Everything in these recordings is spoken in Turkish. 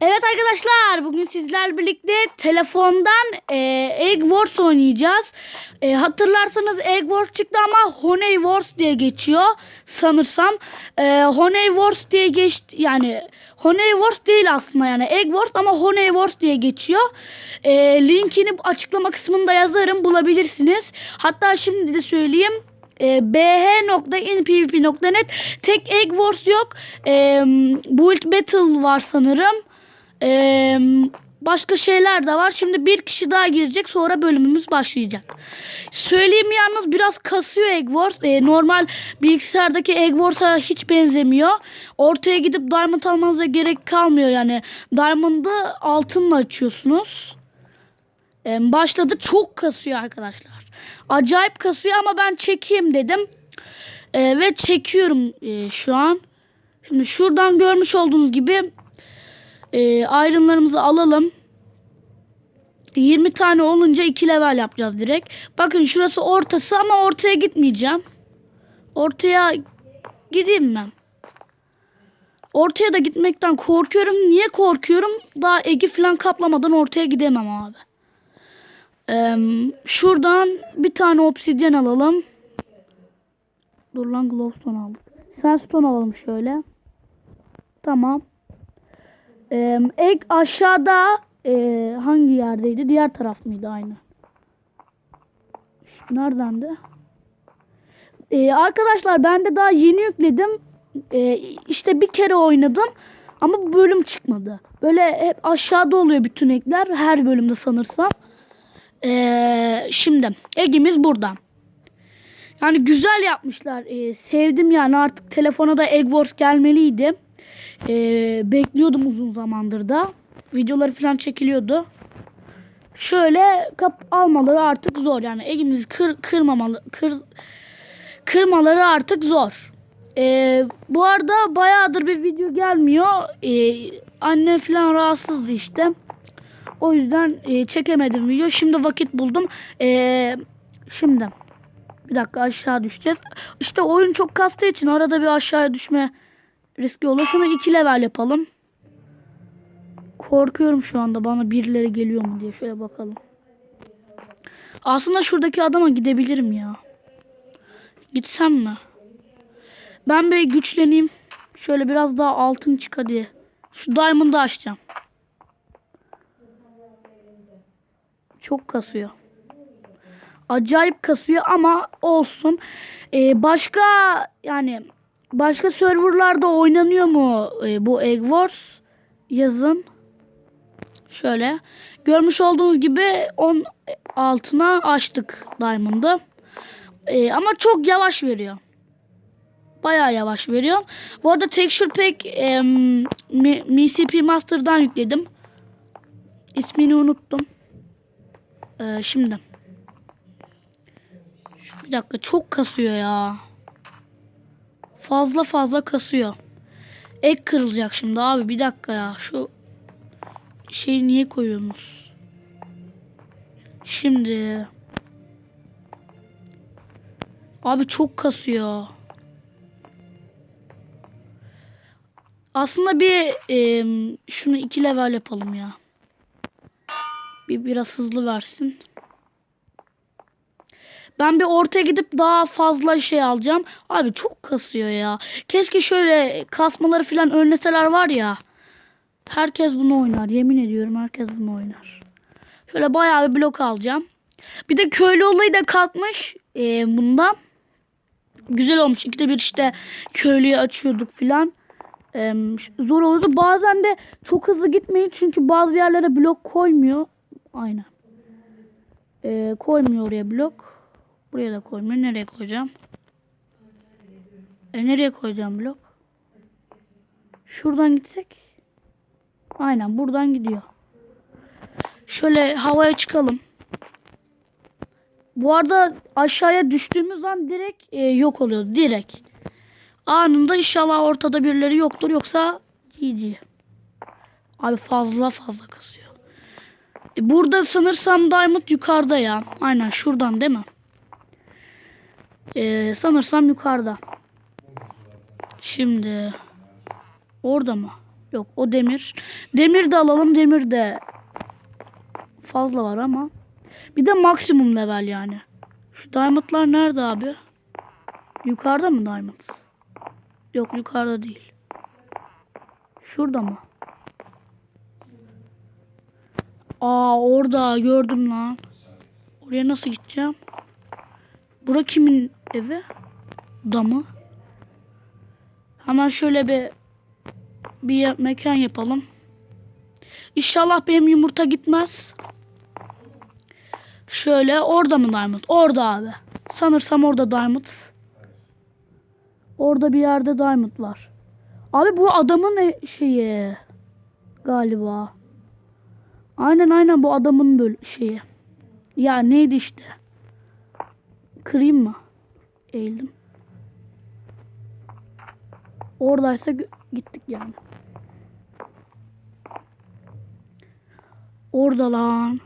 Evet arkadaşlar bugün sizlerle birlikte telefondan e, Egg Wars oynayacağız. E, hatırlarsanız Egg Wars çıktı ama Honey Wars diye geçiyor sanırsam. E, Honey Wars diye geçti yani Honey Wars değil aslında yani Egg Wars ama Honey Wars diye geçiyor. E, linkini açıklama kısmında yazarım bulabilirsiniz. Hatta şimdi de söyleyeyim e, bh.inpvp.net tek Egg Wars yok. E, Build Battle var sanırım. E, başka şeyler de var. Şimdi bir kişi daha girecek sonra bölümümüz başlayacak. Söyleyeyim yalnız biraz kasıyor Egg Wars. E, normal bilgisayardaki Egg hiç benzemiyor. Ortaya gidip diamond almanıza gerek kalmıyor yani. Diamond'ı altınla açıyorsunuz. Ee, başladı çok kasıyor arkadaşlar. Acayip kasıyor ama ben çekeyim dedim. Ee, ve çekiyorum e, şu an. Şimdi şuradan görmüş olduğunuz gibi e, ayrımlarımızı alalım. 20 tane olunca 2 level yapacağız direkt. Bakın şurası ortası ama ortaya gitmeyeceğim. Ortaya gideyim ben. Ortaya da gitmekten korkuyorum. Niye korkuyorum? Daha egi falan kaplamadan ortaya gidemem abi. Ee, şuradan bir tane obsidyen alalım. Dur lan glowstone aldık. Sandstone alalım şöyle. Tamam. Ek aşağıda e, hangi yerdeydi? Diğer taraf mıydı aynı? Neredendi? Ee, arkadaşlar ben de daha yeni yükledim. Ee, işte bir kere oynadım. Ama bu bölüm çıkmadı. Böyle hep aşağıda oluyor bütün ekler. Her bölümde sanırsam. Ee, şimdi Ege'miz burada. Yani güzel yapmışlar. Ee, sevdim yani artık telefona da Egg Wars gelmeliydi. Ee, bekliyordum uzun zamandır da. Videoları falan çekiliyordu. Şöyle kap almaları artık zor. Yani Ege'miz kır, kırmamalı kır, kırmaları artık zor. Ee, bu arada bayağıdır bir video gelmiyor. Ee, annem falan rahatsızdı işte. O yüzden e, çekemedim video. Şimdi vakit buldum. E, şimdi bir dakika aşağı düşeceğiz. İşte oyun çok kastığı için arada bir aşağıya düşme riski olur. Şunu iki level yapalım. Korkuyorum şu anda bana birileri geliyor mu diye. Şöyle bakalım. Aslında şuradaki adama gidebilirim ya. Gitsem mi? Ben bir güçleneyim. Şöyle biraz daha altın çık hadi. Şu diamond'ı açacağım. Çok kasıyor. Acayip kasıyor ama olsun. Ee, başka yani başka serverlarda oynanıyor mu e, bu Egg Wars? Yazın. Şöyle. Görmüş olduğunuz gibi 10 altına açtık Diamond'ı. Ee, ama çok yavaş veriyor. Bayağı yavaş veriyor. Bu arada Texture Pack e, MCP Master'dan yükledim. İsmini unuttum. Ee, şimdi. Bir dakika çok kasıyor ya. Fazla fazla kasıyor. Ek kırılacak şimdi abi bir dakika ya. Şu şeyi niye koyuyorsunuz? Şimdi. Abi çok kasıyor. Aslında bir e, şunu iki level yapalım ya. Bir biraz hızlı versin. Ben bir ortaya gidip daha fazla şey alacağım. Abi çok kasıyor ya. Keşke şöyle kasmaları falan önleseler var ya. Herkes bunu oynar. Yemin ediyorum herkes bunu oynar. Şöyle bayağı bir blok alacağım. Bir de köylü olayı da kalkmış e, bunda. Güzel olmuş. İkide bir işte köylüyü açıyorduk filan. E, zor olurdu. Bazen de çok hızlı gitmeyin çünkü bazı yerlere blok koymuyor. Aynen. Ee, koymuyor oraya blok. Buraya da koymuyor. Nereye koyacağım? E, nereye koyacağım blok? Şuradan gitsek. Aynen buradan gidiyor. Şöyle havaya çıkalım. Bu arada aşağıya düştüğümüz an direkt e, yok oluyor. Direkt. Anında inşallah ortada birileri yoktur. Yoksa GG. Abi fazla fazla kasıyor. E, Burada sanırsam Diamond yukarıda ya. Aynen şuradan değil mi? Ee, sanırsam yukarıda. Şimdi orada mı? Yok o demir. Demir de alalım. Demir de fazla var ama. Bir de maksimum level yani. Şu diamondlar nerede abi? Yukarıda mı diamond? Yok yukarıda değil. Şurada mı? Aa orada gördüm lan. Oraya nasıl gideceğim? Bura kimin evi? Damı. Hemen şöyle bir bir mekan yapalım. İnşallah benim yumurta gitmez. Şöyle orada mı diamond? Orada abi. Sanırsam orada diamond. Orada bir yerde diamond var. Abi bu adamın şeyi galiba. Aynen aynen bu adamın böyle şeyi. Ya neydi işte. Kırayım mı? Eğildim. Oradaysa gittik yani. Orada lan.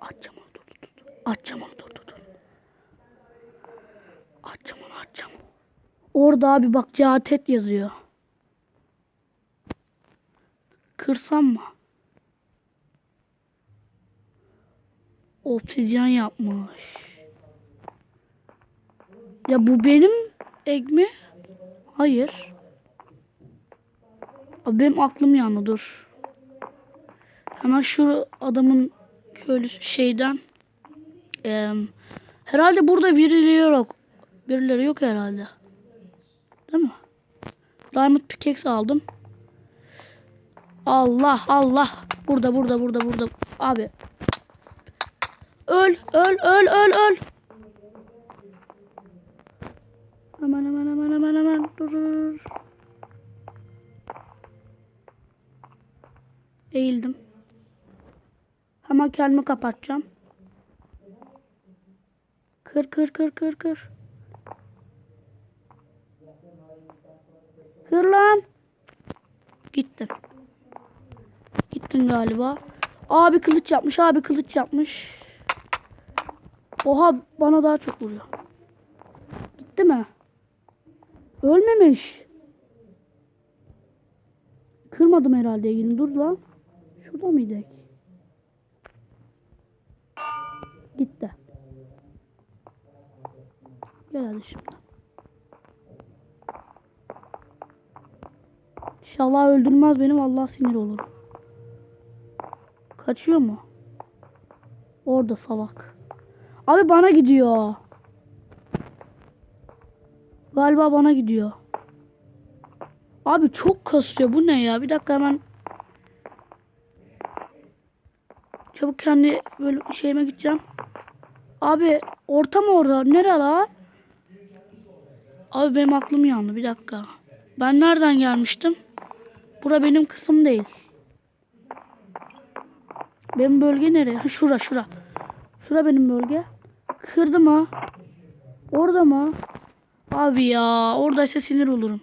Açacağım onu dur dur dur. Açacağım onu dur dur dur. Açacağım onu açacağım. Orada abi bak Catet yazıyor. Kırsam mı? Obsidyen yapmış. Ya bu benim ek mi? Hayır. Abi benim aklım yandı dur. Hemen şu adamın köylüsü şeyden. Eee, herhalde burada birileri yok. Birileri yok herhalde. Değil mi? Diamond pickaxe aldım. Allah Allah. Burada burada burada burada. Abi. Öl öl öl öl öl. Hemen hemen hemen hemen hemen durur. Eğildim. Hemen kendimi kapatacağım. Kır kır kır kır kır. Kır lan. Gittin. Gittin galiba. Abi kılıç yapmış. Abi kılıç yapmış. Oha bana daha çok vuruyor. Gitti mi? Ölmemiş. Kırmadım herhalde yine. Dur lan. Şurada mıydık? Gitti. Gel hadi şimdi. İnşallah öldürmez benim Allah sinir olur. Kaçıyor mu? Orada salak. Abi bana gidiyor. Galiba bana gidiyor. Abi çok kasıyor. Bu ne ya? Bir dakika hemen. Çabuk kendi böyle şeyime gideceğim. Abi orta mı orada? Nere lan? Abi benim aklım yandı. Bir dakika. Ben nereden gelmiştim? Bura benim kısım değil. Benim bölge nereye? Ha, şura şura. Şura benim bölge. Kırdı mı? Orada mı? Abi ya oradaysa sinir olurum.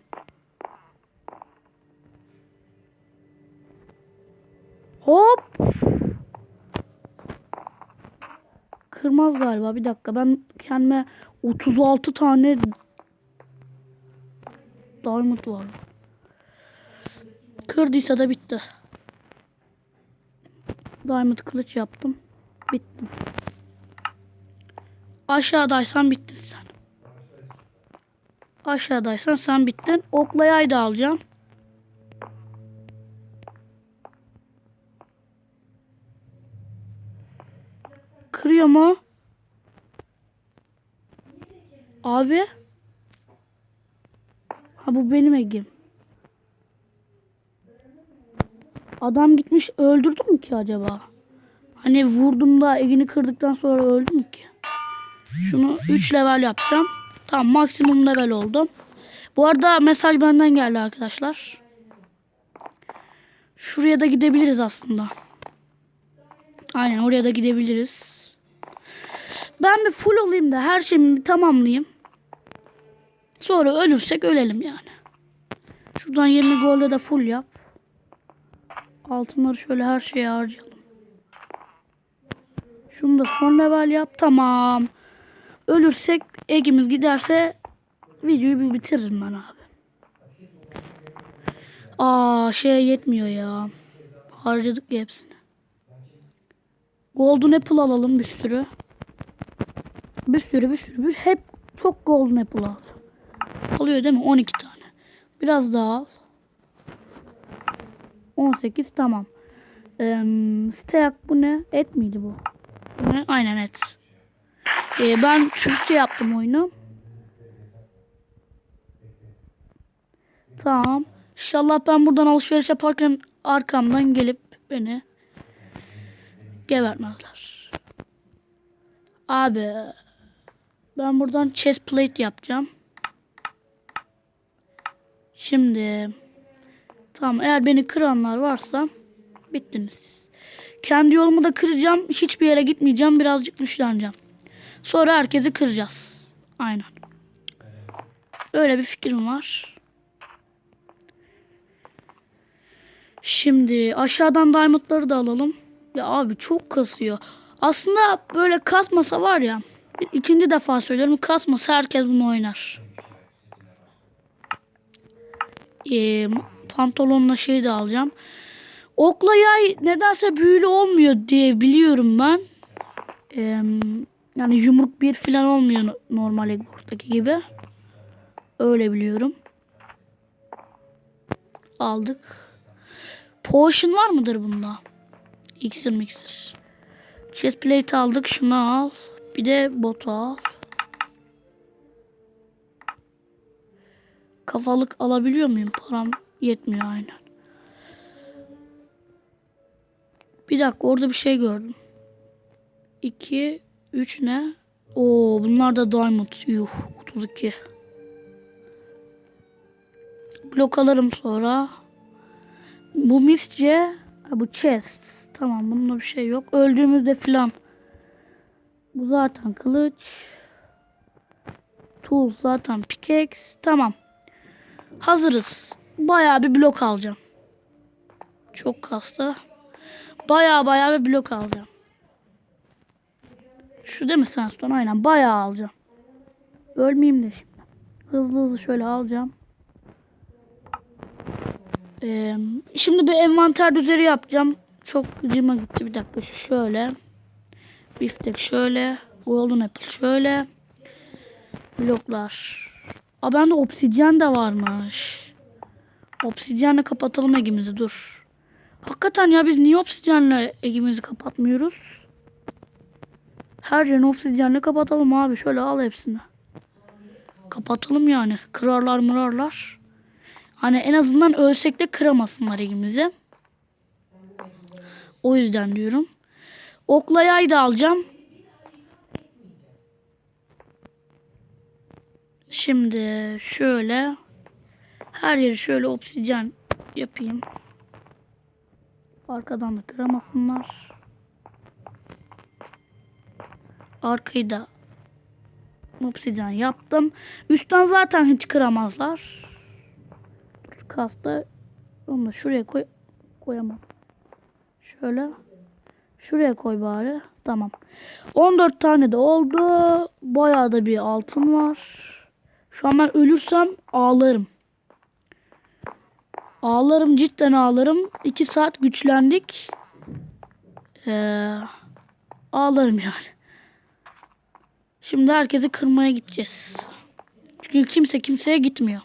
Hop. Kırmaz galiba. Bir dakika ben kendime 36 tane diamond var. Kırdıysa da bitti. Diamond kılıç yaptım. Bittim. Aşağıdaysan bittin sen. Aşağıdaysan sen bittin. Oklayayı da alacağım. Kırıyor mu? Abi. Ha bu benim egim. Adam gitmiş öldürdü mü ki acaba? Hani vurdum da egini kırdıktan sonra öldü mü ki? Şunu 3 level yapacağım. Tamam maksimum level oldum. Bu arada mesaj benden geldi arkadaşlar. Şuraya da gidebiliriz aslında. Aynen oraya da gidebiliriz. Ben bir full olayım da her şeyimi tamamlayayım. Sonra ölürsek ölelim yani. Şuradan 20 golle de full yap. Altınları şöyle her şeye harcayalım. Şunu da son level yap. Tamam. Ölürsek egimiz giderse videoyu bir bitiririm ben abi. Aa şey yetmiyor ya. Harcadık ya hepsini. Golden Apple alalım bir sürü. Bir sürü bir sürü. Bir, hep çok Golden Apple al. Alıyor değil mi? 12 tane. Biraz daha al. 18 tamam. Ee, steak bu ne? Et miydi bu? Bu ne? Aynen et. Ee, ben Türkçe yaptım oyunu. Tamam. İnşallah ben buradan alışveriş yaparken arkamdan gelip beni gebertmezler. Abi ben buradan chest plate yapacağım. Şimdi tamam eğer beni kıranlar varsa bittiniz. Kendi yolumu da kıracağım. Hiçbir yere gitmeyeceğim. Birazcık güçleneceğim. Sonra herkesi kıracağız. Aynen. Öyle bir fikrim var. Şimdi aşağıdan diamondları da alalım. Ya abi çok kasıyor. Aslında böyle kasmasa var ya. ikinci defa söylüyorum. Kasmasa herkes bunu oynar. Ee, pantolonla şey de alacağım. Okla yay nedense büyülü olmuyor diye biliyorum ben. Ee, yani yumruk bir falan olmuyor no- normal Xbox'taki gibi. Öyle biliyorum. Aldık. Potion var mıdır bunda? İksir miksir. Chest plate aldık. Şunu al. Bir de botu al. Kafalık alabiliyor muyum? Param yetmiyor aynen. Bir dakika orada bir şey gördüm. 2 3 ne? Oo bunlar da diamond. Yuh 32. Blok alırım sonra. Bu misce. Bu chest. Tamam bunda bir şey yok. Öldüğümüzde filan. Bu zaten kılıç. Tool zaten pickaxe. Tamam. Hazırız. Bayağı bir blok alacağım. Çok kasta. Bayağı bayağı bir blok alacağım. Şu değil mi sandstone? Aynen bayağı alacağım. Ölmeyeyim de şimdi. Hızlı hızlı şöyle alacağım. Ee, şimdi bir envanter düzeni yapacağım. Çok cıma gitti. Bir dakika şöyle. Biftek şöyle. Golden apple şöyle. Bloklar. Aa bende obsidyen de varmış. Obsidyenle kapatalım egimizi dur. Hakikaten ya biz niye obsidyenle egimizi kapatmıyoruz? Her yerini obsidyenle kapatalım abi. Şöyle al hepsini. Kapatalım yani. Kırarlar mırarlar. Hani en azından ölsek de kıramasınlar egimizi. O yüzden diyorum. Okla yay da alacağım. Şimdi şöyle her yeri şöyle obsidyen yapayım. Arkadan da kıramasınlar. Arkayı da obsidyen yaptım. Üstten zaten hiç kıramazlar. Kasta onu da şuraya koy koyamam. Şöyle şuraya koy bari. Tamam. 14 tane de oldu. Bayağı da bir altın var. Şu an ben ölürsem ağlarım. Ağlarım cidden ağlarım. 2 saat güçlendik. Ee, ağlarım yani. Şimdi herkesi kırmaya gideceğiz. Çünkü kimse kimseye gitmiyor.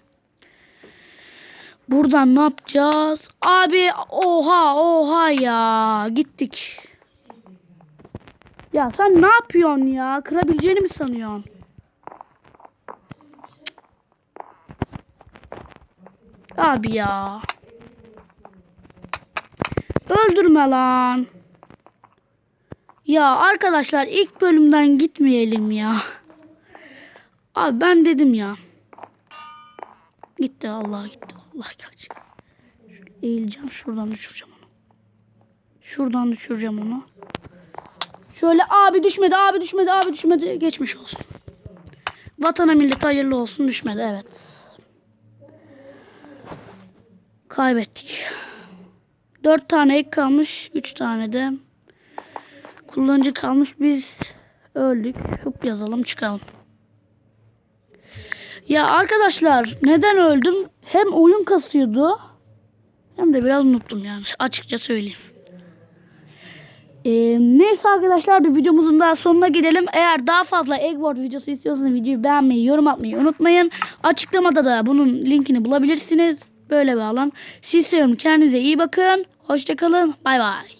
Buradan ne yapacağız? Abi oha oha ya. Gittik. Ya sen ne yapıyorsun ya? Kırabileceğini mi sanıyorsun? Abi ya. Öldürme lan. Ya arkadaşlar ilk bölümden gitmeyelim ya. Abi ben dedim ya. Gitti Allah gitti. Allah kaç. Eğileceğim şuradan düşüreceğim onu. Şuradan düşüreceğim onu. Şöyle abi düşmedi abi düşmedi abi düşmedi. Geçmiş olsun. Vatana millete hayırlı olsun düşmedi evet. Kaybettik. Dört tane ek kalmış. Üç tane de kullanıcı kalmış. Biz öldük. Hıp yazalım çıkalım. Ya arkadaşlar neden öldüm? Hem oyun kasıyordu. Hem de biraz unuttum yani açıkça söyleyeyim. Ee, neyse arkadaşlar bir videomuzun daha sonuna gidelim. Eğer daha fazla Eggward videosu istiyorsanız videoyu beğenmeyi, yorum atmayı unutmayın. Açıklamada da bunun linkini bulabilirsiniz. Böyle bir alan. Siz seviyorum. Kendinize iyi bakın. Hoşçakalın. Bay bay.